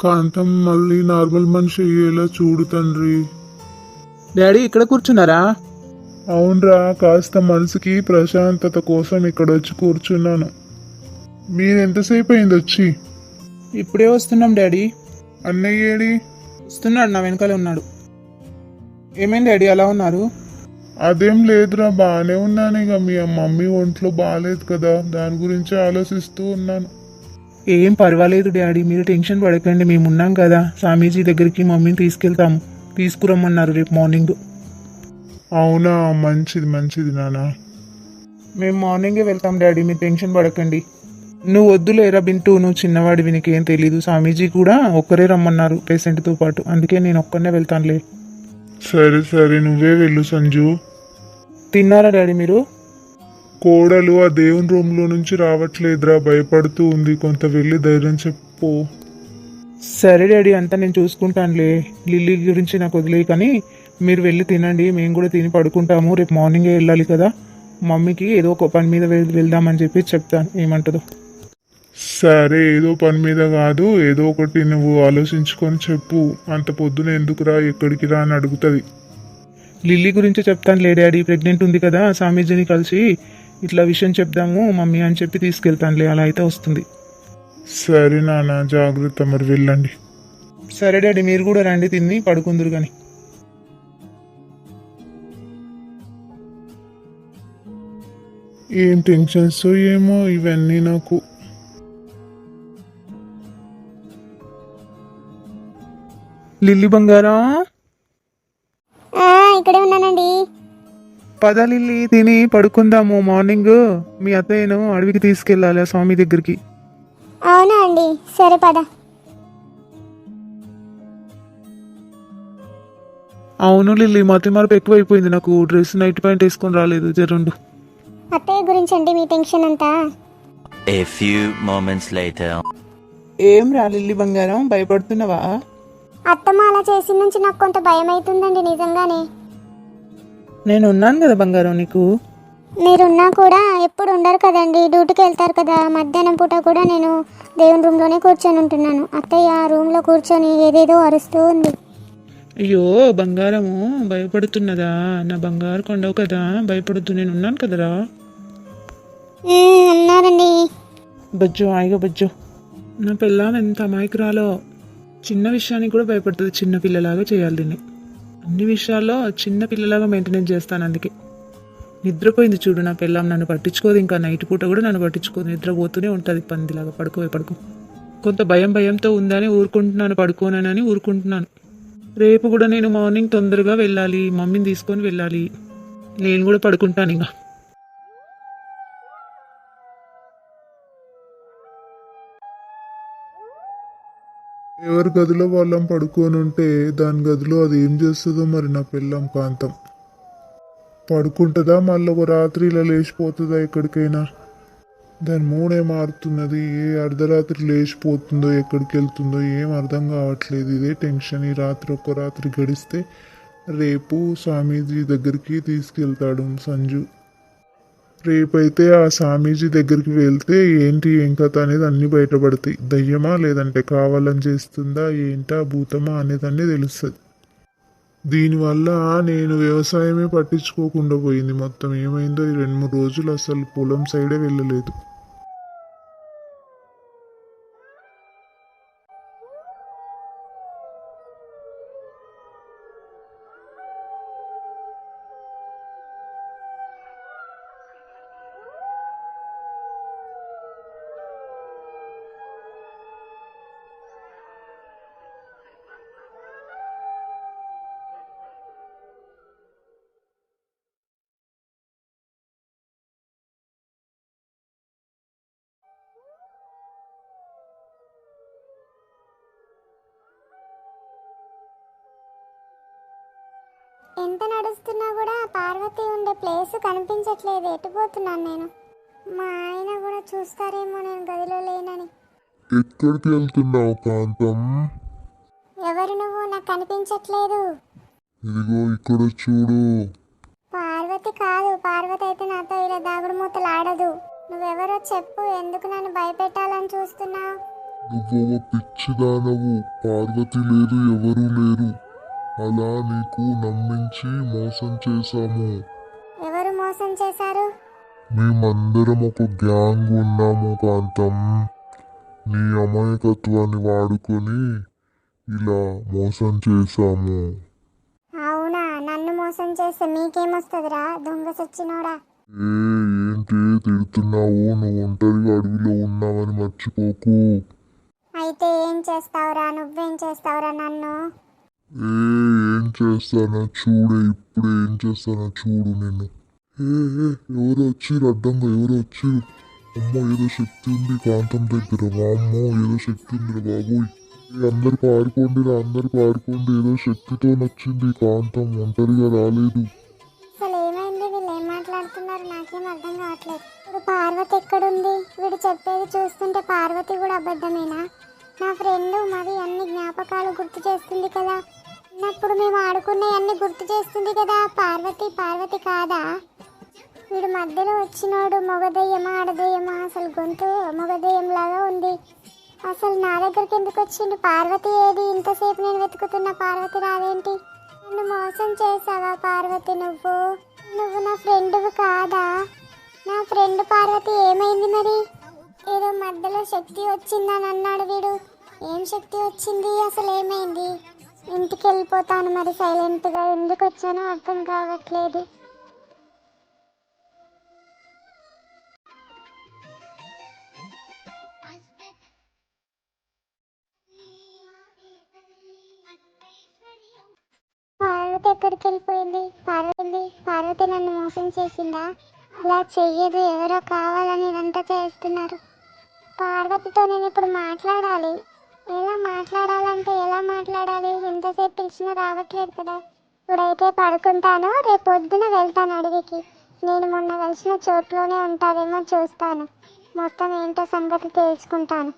కాంతం మళ్ళీ నార్మల్ మనిషి అయ్యేలా చూడు తండ్రి. డాడీ ఇక్కడ కూర్చున్నారా? అవునరా కాస్త మనసుకి ప్రశాంతత కోసం ఇక్కడ వచ్చి కూర్చున్నాను. మీరు ఎంతసేపు అయింది వచ్చి? ఇప్పుడే వస్తున్నాం డాడీ. అన్నయ్య ఏడి? వస్తున్నాడు నా వెనకాలే ఉన్నాడు. ఏమైంది డాడీ అలా ఉన్నారు? అదేం లేదురా బాగానే ఉన్నాను ఇక. మీ మమ్మీ ఒంట్లో బాగాలేదు కదా దాని గురించి ఆలోచిస్తూ ఉన్నాను. ఏం పర్వాలేదు డాడీ మీరు టెన్షన్ పడకండి మేము ఉన్నాం కదా. స్వామీజీ దగ్గరికి మమ్మీని తీసుకెళ్తాము. తీసుకురమ్మన్నారు రేపు మార్నింగ్. అవునా మంచిది మంచిది నాన్న మేము మార్నింగే వెళ్తాం డాడీ మీరు టెన్షన్ పడకండి. నువ్వు వద్దులేరా బింటూ నువ్వు చిన్నవాడివి నీకేం తెలీదు. స్వామీజీ కూడా ఒక్కరే రమ్మన్నారు పేషెంట్తో పాటు. అందుకే నేను ఒక్కనే వెళ్తానులే. సరే సరే నువ్వే వెళ్ళు సంజు. తిన్నారా డాడీ మీరు? కోడలు ఆ దేవుని రూమ్లో నుంచి రావట్లేదురా భయపడుతూ ఉంది. కొంత వెళ్ళి ధైర్యం చెప్పు. సరే డాడీ అంతా నేను చూసుకుంటానులే. లిల్లీ గురించి నాకు వదిలే కానీ మీరు వెళ్ళి తినండి. మేము కూడా తిని పడుకుంటాము. రేపు మార్నింగే వెళ్ళాలి కదా. మమ్మీకి ఏదో ఒక పని మీద వెళ్- వెళ్దామని చెప్పి చెప్తాను. ఏమంటుందో. సరే ఏదో పని మీద కాదు. ఏదో ఒకటి నువ్వు ఆలోచించుకొని చెప్పు. అంత పొద్దున ఎందుకురా ఎక్కడికి రా అని అడుగుతుంది. లిల్లీ గురించి చెప్తాను లే డాడీ. ప్రెగ్నెంట్ ఉంది కదా స్వామీజీని కలిసి ఇట్లా విషయం చెప్దాము మమ్మీ అని చెప్పి తీసుకెళ్తానులే అలా అయితే వస్తుంది. సరే నాన్న జాగ్రత్త మరి వెళ్ళండి. సరే డాడీ మీరు కూడా రండి తిని పడుకుందరు కానీ ఏం టెన్షన్స్ ఏమో ఇవన్నీ నాకు. లిల్లీ బంగారం? ఆ, ఇక్కడే ఉన్నానండి. పద లిల్లీ తిని పడుకుందాము మార్నింగ్. మీ అత్తయ్యను అడవికి తీసుకెళ్ళాలి ఆ స్వామి దగ్గరికి. అవునా అండి. సరే పద. అవును లిల్లీ మతి మార్పు ఎక్కువైపోయింది. నాకు డ్రెస్ నైట్ ప్యాంట్ వేసుకొని రాలేదు. జరుండు అత్తయ్య గురించి అండి మీ టెన్షన్ అంతా. A few moments later. ఏం రా లిల్లీ బంగారం? భయపడుతున్నావా? అత్తమ్మ అలా చేసిన నుంచి నాకు కొంత భయం అవుతుందండి నిజంగానే. నేను ఉన్నాను కదా బంగారం నీకు. మీరున్నా కూడా ఎప్పుడు ఉండరు కదండి. డ్యూటీకి వెళ్తారు కదా. మధ్యాహ్నం పూట కూడా నేను దేవుని రూమ్లోనే కూర్చొని ఉంటున్నాను. అత్తయ్య ఆ రూమ్లో కూర్చొని ఏదేదో అరుస్తూ ఉంది. అయ్యో బంగారము భయపడుతున్నదా? నా బంగారు కొండవు కదా. భయపడుతూ నేను ఉన్నాను కదరా. "మ్మ్, అన్నారండి బజ్జో హాయిగా బజ్జో. నా పిల్లం ఎంత అమాయకురాలో. చిన్న విషయానికి కూడా భయపడుతుంది. చిన్న పిల్లలాగా చేయాలి దీన్ని. అన్ని విషయాల్లో చిన్న పిల్లలాగా మెయింటెనెన్స్ చేస్తాను అందుకే. నిద్రపోయింది చూడు నా పిల్లం నన్ను పట్టించుకోదు ఇంకా నైట్ పూట కూడా నన్ను పట్టించుకోదు. నిద్రపోతూనే ఉంటుంది పందిలాగా పడుకోవే పడుకో. కొంత భయం భయంతో ఉందని ఊరుకుంటున్నాను పడుకోనని ఊరుకుంటున్నాను. రేపు కూడా నేను మార్నింగ్ తొందరగా వెళ్ళాలి మమ్మీని తీసుకొని వెళ్ళాలి. నేను కూడా పడుకుంటాను ఇంకా. ఎవరి గదిలో వాళ్ళం పడుకొని ఉంటే దాని గదిలో అది ఏం చేస్తుందో మరి నా పిల్లం కాంతం. పడుకుంటుందా మళ్ళీ ఒక రాత్రి ఇలా లేచిపోతుందా ఎక్కడికైనా? దాని మూడే మారుతున్నది. ఏ అర్ధరాత్రి లేచిపోతుందో ఎక్కడికి వెళ్తుందో ఏం అర్థం కావట్లేదు. ఇదే టెన్షన్. ఈ రాత్రి ఒక్క రాత్రి గడిస్తే రేపు స్వామీజీ దగ్గరికి తీసుకెళ్తాడు సంజు. రేపైతే ఆ స్వామీజీ దగ్గరికి వెళ్తే ఏంటి ఏం కథ అనేది అన్ని బయటపడతాయి. దయ్యమా లేదంటే కావాలని చేస్తుందా ఏంటా భూతమా అనేదన్నీ తెలుస్తుంది. దీనివల్ల నేను వ్యవసాయమే పట్టించుకోకుండా పోయింది. మొత్తం ఏమైందో ఈ రెండు మూడు రోజులు అసలు పొలం సైడే వెళ్ళలేదు. ఎంత నడుస్తున్నా కూడా పార్వతి ఉండే ప్లేస్ కనిపించట్లేదు. ఎటుపోతున్నాను నేను? మా ఆయన కూడా చూస్తారేమో నేను గదిలో లేనని. ఎక్కడికి వెళ్తున్నావు కాంతం? ఎవరు నువ్వు? నాకు కనిపించట్లేదు. ఇదిగో ఇక్కడ చూడు. పార్వతి కాదు. పార్వతి అయితే నాతో ఇలా దాగుడు మూతలు ఆడదు. నువ్వెవరో చెప్పు. ఎందుకు నన్ను భయపెట్టాలని చూస్తున్నావు? నువ్వొక పిచ్చిదానవు. పార్వతి లేదు ఎవరూ లేరు. అలా నీకు నమ్మించి మోసం చేశాము. ఎవరు మోసం చేశారు? మేమందరం ఒక గ్యాంగ్ ఉన్నాము కాంతం. నీ అమాయకత్వాన్ని వాడుకొని ఇలా మోసం చేశాము. అవునా? నన్ను మోసం చేస్తే మీకేమొస్తుందిరా? దొంగ సచ్చినోడా? ఏ ఏంటి తిడుతున్నావు? నువ్వు ఒంటరిగా అడవిలో ఉన్నావని మర్చిపోకు. అయితే ఏం చేస్తావురా? నువ్వేం చేస్తావురా నన్ను? ఏ ఏం చేస్తానో చూడే ఇప్పుడు ఏం చేస్తానో చూడు నేను ఏ ఎవరు వచ్చిరు అడ్డంగా ఎవరు వచ్చిరు అమ్మో ఏదో శక్తి ఉంది కాంతం దగ్గర. వామ్మో ఏదో శక్తి ఉంది బాబోయ్. అందరు పాడుకోండి రా అందరు పాడుకోండి ఏదో శక్తితో నచ్చింది కాంతం ఒంటరిగా రాలేదు. అసలు ఏమైంది? వీళ్ళు ఏం మాట్లాడుతున్నారు? నాకేం అర్థం కావట్లేదు. ఇప్పుడు పార్వతి ఎక్కడుంది? వీడు చెప్పేది చూస్తుంటే పార్వతి కూడా అబద్ధమేనా? నా ఫ్రెండ్ మరి అన్ని జ్ఞాపకాలు గుర్తు చేస్తుంది కదా. చిన్నప్పుడు మేము ఆడుకున్నవన్నీ గుర్తు చేస్తుంది కదా. పార్వతి పార్వతి కాదా? వీడు మధ్యలో వచ్చినోడు. మొగదయ్యమా ఆడదయ్యమా? అసలు గొంతు మొగదయ్యం లాగా ఉంది. అసలు నా దగ్గరికి ఎందుకు వచ్చిండు? పార్వతి ఏది? ఇంతసేపు నేను వెతుకుతున్న పార్వతి రాదేంటి నన్ను మోసం చేసావా పార్వతి నువ్వు? నువ్వు నా ఫ్రెండ్వి కాదా? నా ఫ్రెండ్ పార్వతి ఏమైంది మరి? మధ్యలో శక్తి వచ్చిందని అన్నాడు వీడు. ఏం శక్తి వచ్చింది? అసలు ఏమైంది? ఇంటికి వెళ్ళిపోతాను మరి సైలెంట్గా. ఎందుకు వచ్చానో అర్థం కావట్లేదు. పార్వతి ఎక్కడికి వెళ్ళిపోయింది? పార్వతి పార్వతి నన్ను మోసం చేసిందా? అలా చెయ్యదు. ఎవరో కావాలని ఇదంతా చేస్తున్నారు. పార్వతితో నేను ఇప్పుడు మాట్లాడాలి. ఎలా మాట్లాడాలంటే ఎలా మాట్లాడాలి? ఎంతసేపు పిలిచినా రావట్లేదు కదా. ఇప్పుడైతే పడుకుంటాను రేపు పొద్దున వెళ్తాను అడవికి. నేను మొన్న కలిసిన చోట్లోనే ఉంటారేమో చూస్తాను. మొత్తం ఏంటో సంగతి తెలుసుకుంటాను.